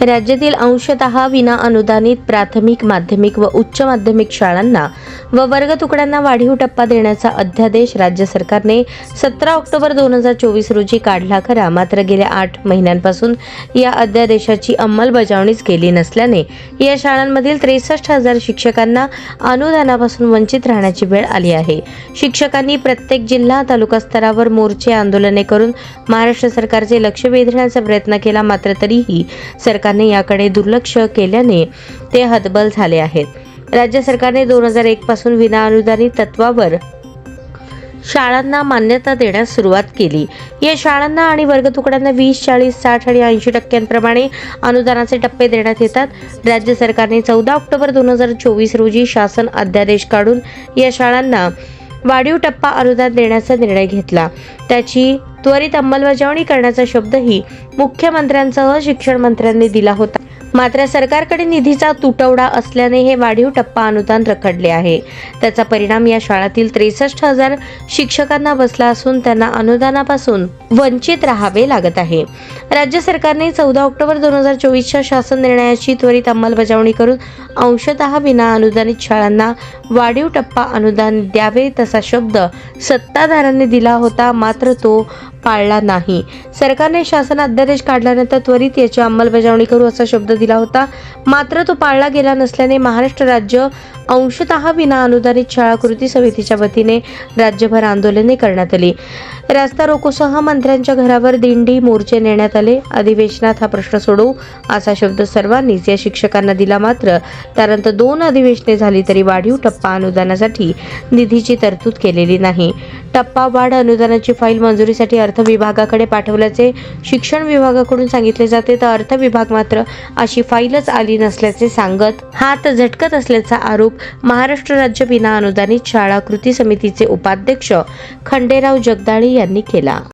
राज्यातील अंशतः विना अनुदानित प्राथमिक माध्यमिक व उच्च माध्यमिक शाळांना व वर्ग तुकड्यांना वाढीव टप्पा देण्याचा अध्यादेश राज्य सरकारने सतरा ऑक्टोबर दोन हजार चोवीस रोजी काढला खरा. मात्र गेल्या आठ महिन्यांपासून या अध्यादेशाची अंमलबजावणीच केली नसल्याने या शाळांमधील त्रेसष्ट हजार शिक्षकांना अनुदानापासून वंचित राहण्याची वेळ आली आहे. शिक्षकांनी प्रत्येक जिल्हा तालुका स्तरावर मोर्चे आंदोलने करून महाराष्ट्र सरकारचे लक्ष वेधण्याचा प्रयत्न केला मात्र तरीही सरकार सरकारने याकडे दुर्लक्ष केल्याने ते हतबल झाले आहेत. राज्य सरकारने दोन हजार एक पासून विनाअनुदानित तत्वावर शाळांना मान्यता देण्यास सुरुवात केली. या शाळांना आणि वर्गतुकड्यांना वीस चाळीस साठ आणि ऐंशी टक्क्यांप्रमाणे अनुदानाचे टप्पे देण्यात येतात. राज्य सरकारने चौदा ऑक्टोबर दोन हजार चोवीस रोजी शासन अध्यादेश काढून या शाळांना वाढीव टप्पा अनुदान देण्याचा निर्णय घेतला. त्याची त्वरित अंमलबजावणी करण्याचा शब्दही मुख्यमंत्र्यांसह शिक्षण मंत्र्यांनी दिला होता. मात्र सरकारकडे निधीचा तुटवडा असल्याने हे वाढीव टप्पा अनुदान रखडले आहे. त्याचा परिणाम या शाळातील त्रेसष्ट हजार शिक्षकांना बसला असून त्यांना अनुदानापासून वंचित राहावे लागत आहे. राज्य सरकारने चौदा ऑक्टोबर दोन हजार चोवीसच्या शासन निर्णयाची त्वरित अंमलबजावणी करून अंशतः विना अनुदानित शाळांना वाढीव टप्पा अनुदान द्यावे तसा शब्द सत्ताधाऱ्यांनी दिला होता. मात्र तो पाळला नाही. सरकारने शासन अध्यादेश काढल्यानंतर त्वरित याची अंमलबजावणी करू असा शब्द दिला होता. मात्र तो पाळला गेला नसल्याने महाराष्ट्र राज्य अंशतः विना अनुदानित शाळा कृती समितीच्या वतीने राज्यभर आंदोलने करण्यात आली. रास्ता रोकोसह मंत्र्यांच्या घरावर दिंडी मोर्चे नेण्यात आले. अधिवेशनात हा प्रश्न सोडवू असा शब्द सर्वांनीच या शिक्षकांना दिला मात्र त्यानंतर दोन अधिवेशने झाली तरी वाढीव टप्पा अनुदानासाठी निधीची तरतूद केलेली नाही. टप्पा वाढ अनुदानाची फाईल मंजुरीसाठी अर्थ विभागाकडे पाठवल्याचे शिक्षण विभागाकडून सांगितले जाते. तर अर्थ विभाग मात्र अशी फाईलच आली नसल्याचे सांगत हात झटकत असल्याचा आरोप महाराष्ट्र राज्य विना अनुदानित शाळा कृती समितीचे उपाध्यक्ष खंडेराव जगदाळे यांनी केला.